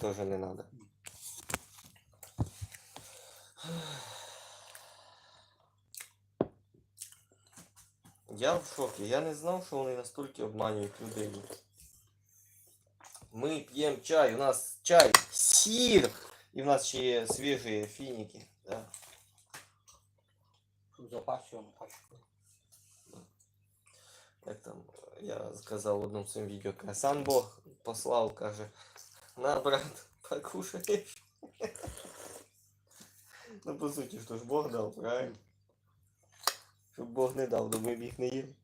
Тоже не надо. Я в шокі. Я не знав, що вони настільки обманюють людей. Ми п'ємо чай, у нас чай, сір! І в нас ще є свіжі фініки. Да. В запасі он пачку. Як там я сказав в одному своєму відео, каже, сам Бог послав, каже, На, брат, покушай. Ну, по суті, що ж Бог дав, правильно? Щоб Бог не дав, то ми б їх не їли.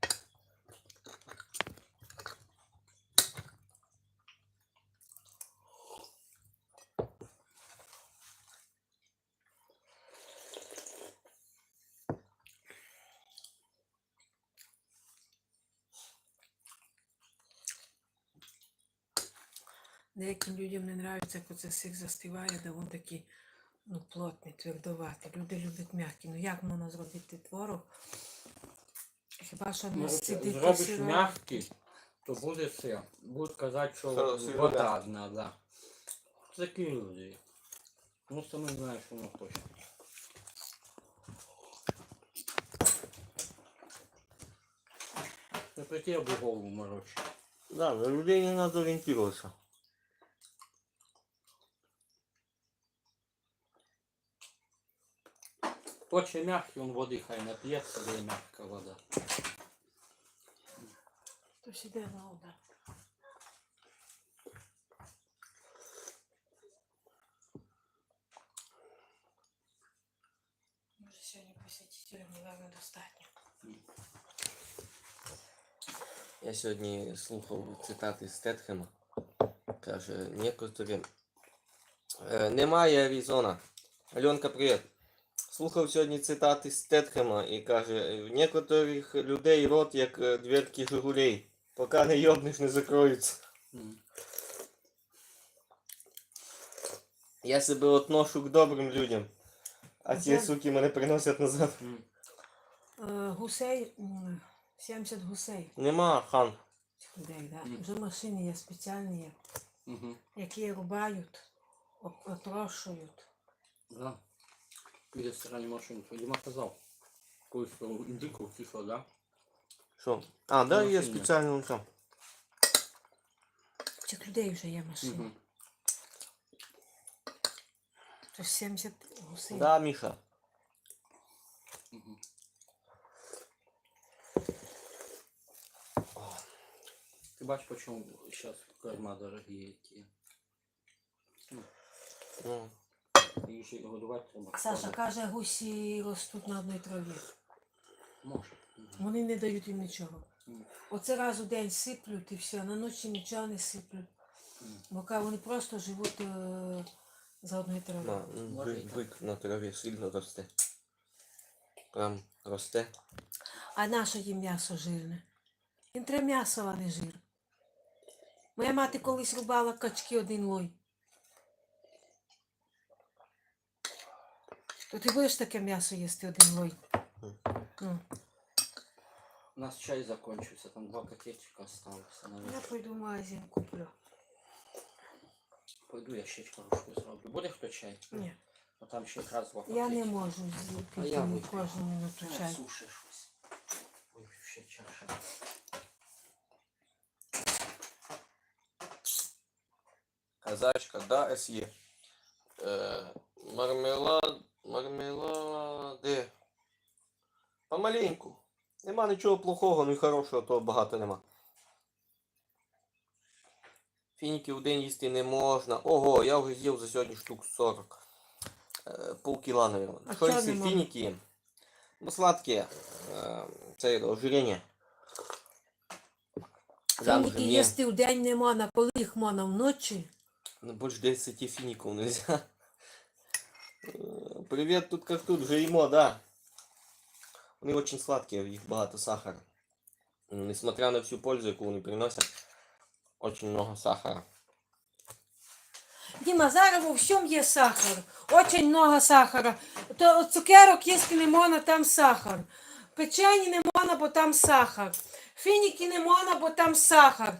Деяким людям не подобається, як оце сир застиває, де він такий ну, плотний, твердоватий. Люди люблять м'який. Ну як можна зробити творог? Хіба що не сидити Зробиш сиро? м'який, то буде сир. Будуть казати, що Що сир вода одна, да. Такі люди. Ну, саме знаєш, що воно хоче. Не прийти або голову морочить. Да, на людей не надо орієнтуватися. Хоче м'який, он води хай нап'ється, де є м'яка вода. Хтось іде на удар. Може сьогодні посетителів, мабуть, достатньо. Я сьогодні слухав цитати з Тетхема. Каже, некоторі. Е, немає Аризона. Альонка, привіт. Слухав сьогодні цитати з Тетхема і каже, в некоторих людей рот як е, дверки Жигулей. Поки не йобнеш, не закроються. Я себе отношу к добрим людям. А Ага. суки мене приносять назад. Е, Гусей, м, 70 гусей. Нема хан. цих людей, да. Мгм. Вже машини є спеціальні, є, Мгм. які рубають, отрошують. Да. Сторони машини. То Діма казав. Колись про індику тихо, да? Що? А, да, є Машині. спеціальний он там. Цих людей вже є машини. Мгм. Тож 70 гусей. Да, Міша. Ти бачиш, по чому зараз корма дорогі ті. Ну, Їх й годувати треба. Саша каже, гусі ростуть на одній траві. Може. Вони не дають їм нічого. Оце раз у день сиплють і все, на ночі нічого не сиплють. Бо вони просто живуть е, за одною на, травою. Може і бик, так. бик на траві сильно росте. Прям росте. А наше їм м'ясо жирне. Їм треба м'ясо, а не жир. Моя мати колись рубала качки один лой. То ти будеш таке м'ясо їсти один лой? Ну, У нас чай закончився, там два пакетика осталося. я пойду в магазин куплю. Пойду я ще коробку зроблю. Буде хто чай? Ні, А там ще якраз два я не пакетика. можу А з'їти я вип'ю. кожну минуту Чай. чай. Суши щось. Вип'ю ще чаша. Казачка, да, СЄ. Е, мармелад, мармелади. Помаленьку. Нема нічого плохого, ну і хорошого, то багато нема. Фініків в день їсти не можна. Ого, я вже з'їв за сьогодні штук 40. Е, полкіла, наверное. Що не фініки їм? Бо сладкі. Е, це ожирення. Фініки їсти в день не можна, коли їх можна вночі. Ну, больше 10 фиников нельзя. Э, Привет, тут как тут, вже їмо, да. Вони очень сладкие, в них багато сахара. Несмотря на всю пользу, яку вони приносять, очень много сахара. Діма, зараз у всьому є сахар. Очень много сахара. То цукерок їсти не можна, там сахар. Печені не можна, бо там сахар. Фініки не можна, бо там сахар.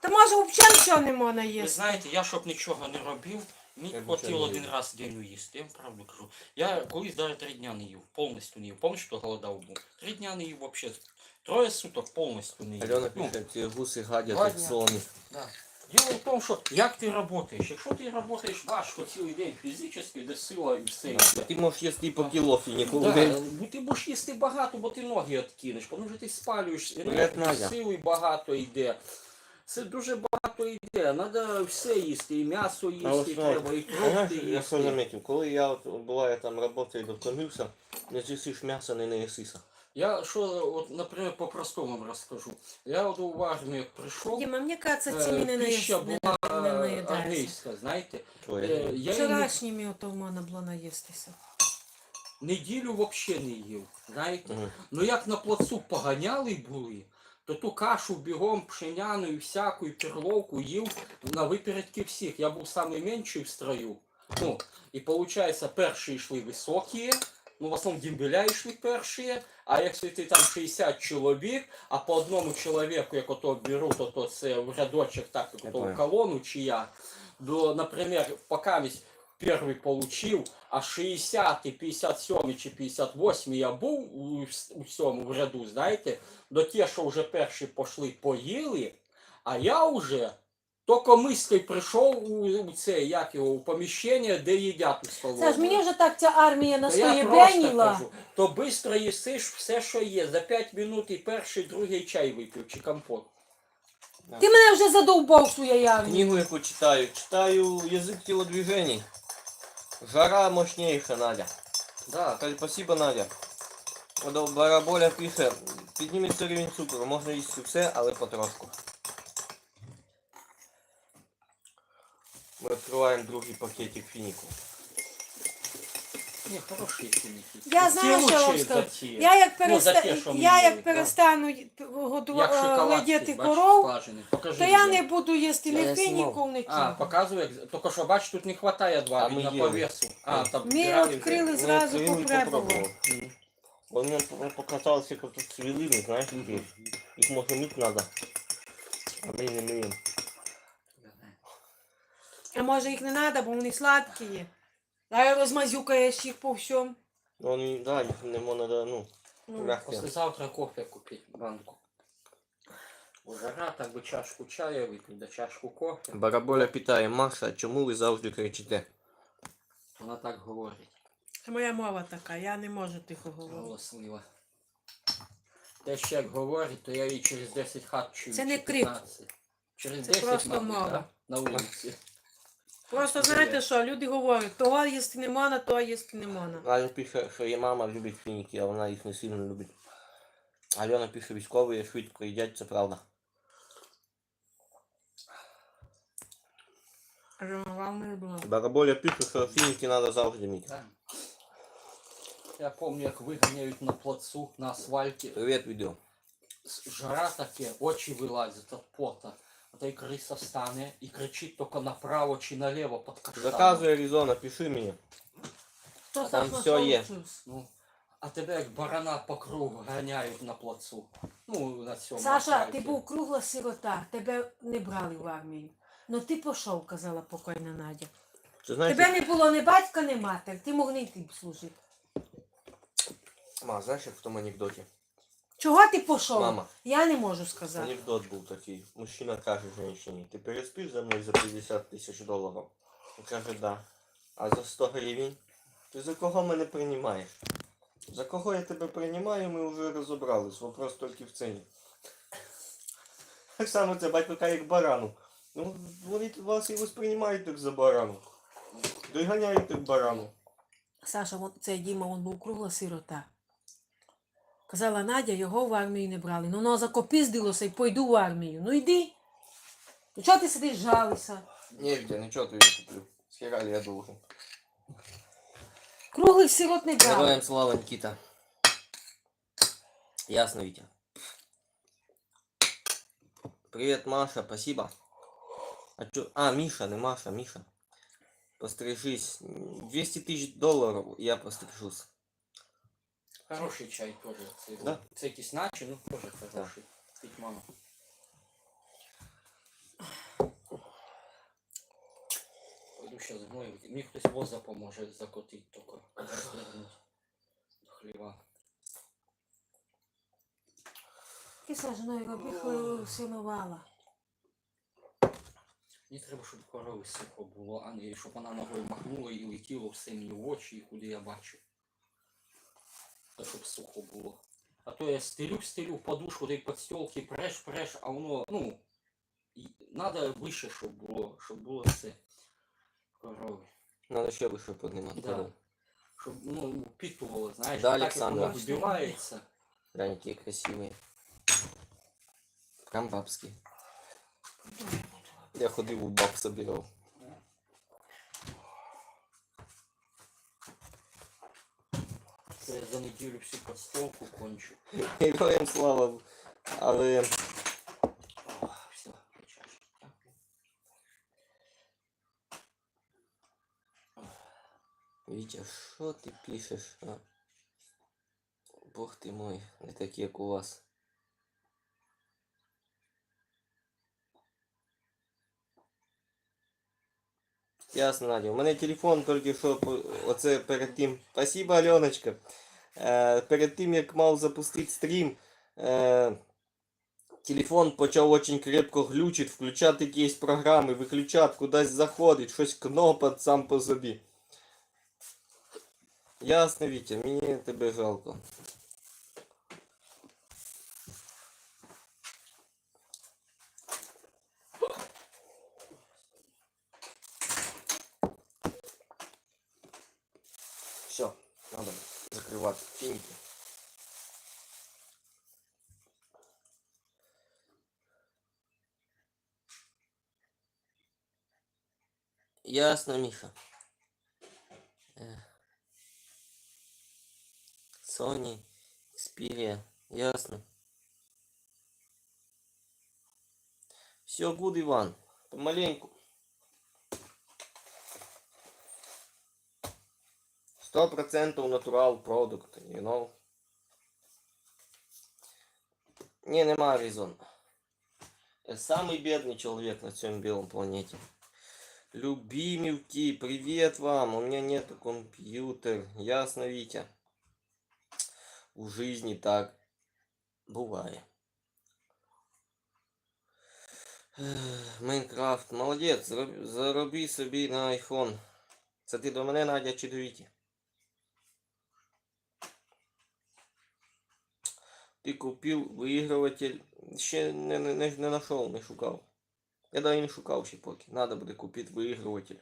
Та може взагалі нічого не можна Ви знаєте, я щоб нічого не робив, мені хватило один раз в день їсти, я вам правду кажу. Я колись навіть три дня не їв, повністю не їв. Пам'ятаєш, що голодав був? Три дня не їв взагалі. Троє суток повністю не їв. Альона Ну, пише, ці гуси гадять як Да. Діло в тому, що як ти працюєш. Якщо ти працюєш важко цілий день фізично, де сила і все. йде. Ти можеш їсти і по кіло фініку Да, бо ти будеш їсти багато, бо ти ноги відкинеш, тому що ти спалюєш, сили багато йде. Це дуже багато йде. Треба все їсти, і м'ясо їсти, треба, і фрукти я що заметив, коли я от буває там працюю і втомився, не з'їсиш м'яса, не наїсися. Я що, от, наприклад, по-простому вам розкажу. Я от у армію як прийшов, Діма, мені кажеться, ці е, не пища наїс- не- була не е, армійська, знаєте. Твоє. Е, Я її Вчорашніми ото в мене було наїстися. неділю взагалі не їв, знаєте. Мгм. Ну як на плацу поганяли були, то ту кашу бігом пшеняну і всяку і перловку їв на випередки всіх. Я був найменший в строю. Ну, і виходить, перші йшли високі, ну в основному дембеля йшли перші, а якщо ти там 60 чоловік, а по одному чоловіку, як ото беруть, то це в рядочок, так як Я колону чи як, до, наприклад, пока весь перший получив, а 60, 57 чи 58 я був у, у цьому в ряду, знаєте, до ті, що вже перші пішли, поїли, а я вже тільки мислий прийшов у, у це, як його, у поміщення, де їдять у столові. Це ж мені вже так ця армія То я просто то швидко їсиш все, що є. За 5 минут і перший, другий чай випив, чи компот. Ти мене вже задовбав своєю армією. Книгу яку читаю. Читаю язик телодвижений. Жара мощнейшая, Надя. Да. Спасибо, Надя. Бараболя пише, підніметься рівень цукру, можна їсти все, але потрошку. Ми відкриваємо другий пакетик фініку. Ні, хороші фініки. Я знаю, що вам ті. Я як, Ну, переста... те, що я як перестану Як е, шоколадки, ладити бачиш, коров, скважини. Покажи то я не буду їсти Я ні не фініків, знімав. А, показую, як... тільки що бачиш, тут не вистачає два, А ми на їли. повесу. А, там Ми збирали відкрили Ну, зразу і попробував. Бо мені показалось, як тут свілини, знаєш, такі. Їх може мити треба. А ми не миємо. А може їх не треба, бо вони сладкі є. А розмазюкаєш їх по всьому. Ну, вони, да, їх не можна, да, ну, Ну. Послезавтра кофе купить банку. Жара, так би чашку чая випити, да чашку кофе. Бараболя питає, Маша, чому ви завжди кричите? Вона так говорить. Це моя мова така, я не можу тихо говорити. Голослива. Те ще як говорить, то я її через 10 хат чую. Це не чи крик. 15. Через Це 10 просто мабуть, мова. да? на вулиці. Просто знаєте що, люди говорять, того їсти не можна, того їсти не можна. Аля пише, що її мама любить фініки, а вона їх не сильно любить. Альона пише, військові швидко їдять, це правда. А що, вам не було. Бараболя пише, що фініки треба завжди мити. Да. Я пам'ятаю, як виганяють на плацу, на асфальті. Привіт, відео. С- Жара таке, очі вилазять від пота. А той криса встане і кричить тільки направо чи наліво під каштаном. Заказує Аризона, пиши мені. Хто там Саша, всьо є. Ну, а тебе як барана по кругу ганяють на плацу. Ну, на цьому. Саша, асфальті. ти був кругла сирота, тебе не брали в армію. Ну ти пішов, казала покойна Надя. Ти знаєш, Тебе не було ні батька, ні матір, ти мог не йти б служити. ма, знаєш, як в тому анекдоті? Чого ти пішов? Мама. Я не можу сказати. Анекдот був такий. Мужчина каже жінці, ти переспиш за мною за 50 тисяч доларів? Він каже, да. А за 100 гривень? Ти за кого мене приймаєш? За кого я тебе приймаю, ми вже розібрались. Вопрос тільки в ціні. Так само це батько каже, як барану. Ну, вони вас і восприймають як за барану. Доганяють як барану. Саша, цей Діма, він був кругла сирота. Казала Надя, його в армію не брали. Ну, ну закопіздилося і пойду в армію. Ну йди. Ну чого ти сидиш жалися? Нігде, нічого тобі не куплю. Схерали я должен. Круглих сирот не брали. Героям слава, Никита. Ясно, Витя. Привет, Маша, спасибо. А чё? А, Миша, не Маша, Миша. Пострижись. 200 тысяч долларов, я пострижусь. Хороший чай теж. Це, Да. це якийсь наче, ну теж хороший. Пить мама. Пойду сейчас зимою. Мені хтось воза поможе закотити тільки. Розвернути до хліва. Кисла жіною синувала. Мені треба, щоб корови сухо було, а не щоб вона ногою махнула і летіло все мені в очі, і куди я бачу. Щоб сухо було. А то я стелю, стелю в подушку, да й подстілки, преш, преш, а воно, ну, надо вище, щоб було, щоб було все. Корови. Надо ще вище піднімати. Да. Щоб, ну, впитувало, знаєш, Да, так як воно Олександра. вибивається. Да, які красиві. Прям бабські. Я ходив у баб собирав. Це я за неділю всю подстілку кончу. Героям слава. Але. Вітя, що ти пишеш? А? Бог ти мой, не так як у вас. Ясно, Надя. У мене телефон тільки що оце перед тим. Спасибо, Альоночка. Е, перед тим як мав запустити стрім, е, телефон почав очень крепко глючить, включати якісь програми, виключати, кудись заходить, щось кнопать сам по собі. Ясно, Вітя, мені тебе жалко. Финики. Ясно, Миша. Э. Sony, Xperia, ясно. Все, гуд, Иван. Помаленьку. Сто процентов натурал продукт, you know. Не, нема резон. Я самый бедный человек на всем белом планете. Любимівки, привет вам. У меня нету компьютер. Ясно, Витя. У жизни так буває. Ех, Майнкрафт, молодець, зароб- зароби собі на айфон. Це ти до мене, Надя, чи до Віті? Ти купив виігруватель. Ще не, не, не, не знайшов, не шукав. Я даже не шукав ще поки. Надо буде купити виігруватель.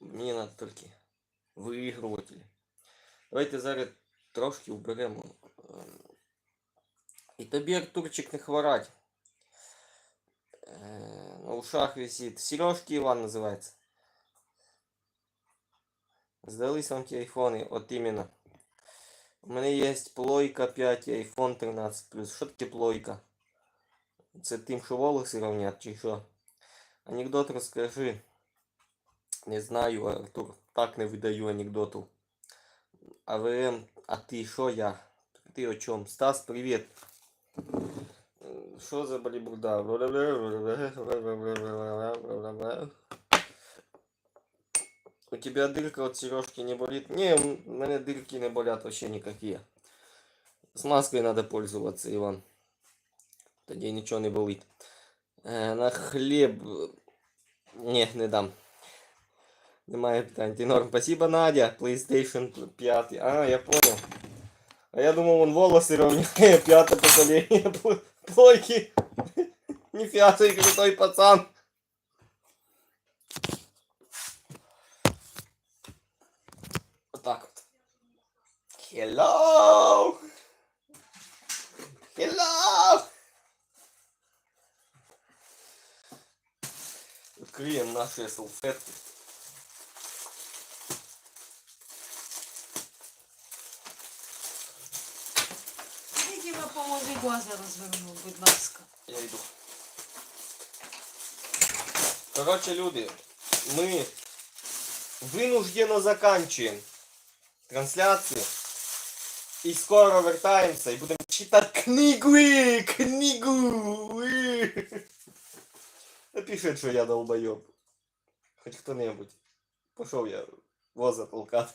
Мені надо тільки виігруватель. Давайте зараз трошки уберемо. ем, І тобі, Артурчик, не хворать. Е, На ушах висит. Сережки Иван называется. Сдались вам ті айфони, от іменно. У мене є плойка 5 і iPhone 13 Що таке плойка? Це тим, що волоси равнять, чи що? Анекдот розкажи. Не знаю, Артур. Так не видаю анекдоту. А ви, а ти що я? Ти о чому? Стас, привіт. Що за балібурда? У тебя дырка от сережки не болит? Не, у мене дырки не болят вообще никакие. Смазкой надо пользоваться, Иван. Тоді нічого не болить. Е, на хліб. Ні, не дам. Немає питань. Ти норм. Спасибо, Надя. PlayStation 5. А, я понял. А я думал, он волосы равняет. Пятое поколение пл- плойки. Нифига ты крутой пацан. Так вот. Hello! Hello! Відкриємо наші салфетки. Діма, поможи глаза розвернув, будь ласка. Я йду. Короче, люди, мы вынужденно заканчиваем трансляцию. И скоро вертаемся и будем читать книгу. Книгу. Напишіть, що я долбойоб. Хоч хто-небудь. Пішов я воза толкати.